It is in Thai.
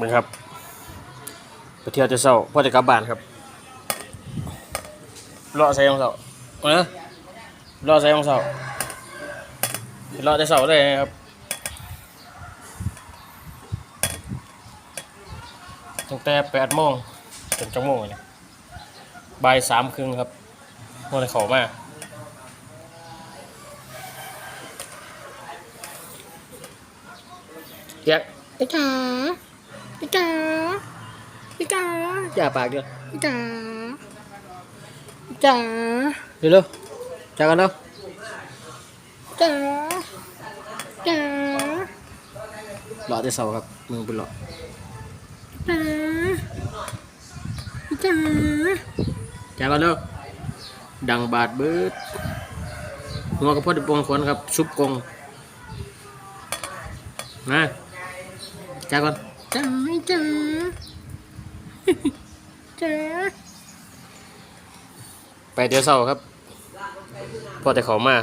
มึงครับไปเที่ยวจะเศร้าพ่อจะกลับบ้านครับรอใส่ของเศร้าเอานะรอใส่ของเศร้ารอจะเศร้าได้ครับตั้งแต่แปดโมงจนจังโมงเลยบ่ายสามครึ่งครับพวกในเขามาเยกไอ้จ๋า ไอ้จ๋าไอ้จ๋าอย่าปากเดียวไอ้จ๋าไอ้จ๋าเร็วๆจ๋ากันเร็วจ๋าจ๋าหล่อจะเสาครับมึงเป็นหล่อจ๋าจ๋าจ๋ากันเร็วดังบาดเบิดหัวกระเพาะปวงขวนครับ ชุบกงนะจ๋าก่อนจ๋า จ๋าจ๋าไปเดี๋ยวเศร้าครับ พอแต่เขามา